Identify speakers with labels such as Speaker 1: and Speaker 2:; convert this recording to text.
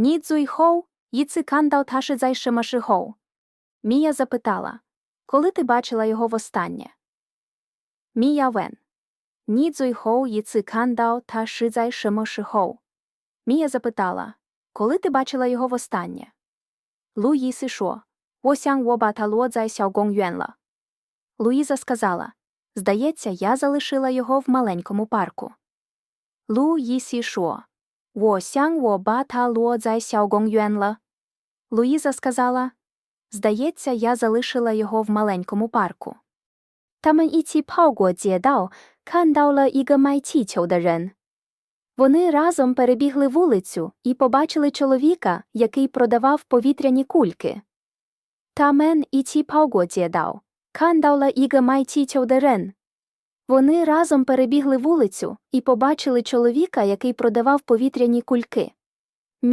Speaker 1: Ні Цзуй Хоу, Їци Кандал та Шизайше Машигоу. Мія запитала Коли ти бачила його востаннє? Мія Вен. Ні Цзуй Хоу, Їци Кандао та Шизайше Машигоу. Мія запитала Коли ти бачила його востаннє? Лу Луї Сишо. Осянг Воба та Ло Цзай Сяогонг Юенла. Луїза сказала Здається, я залишила його в маленькому парку. Лу Їсі Шуо. 我想我把它落在小公园了. Луїза сказала, здається, я залишила його в маленькому парку. 他们一起跑过街道，看到了一个卖气球的人. Вони разом перебігли вулицю і побачили чоловіка, який продавав повітряні кульки. 他们一起跑过街道，看到了一个卖气球的人. Вони разом перебігли вулицю і побачили чоловіка, який продавав повітряні кульки.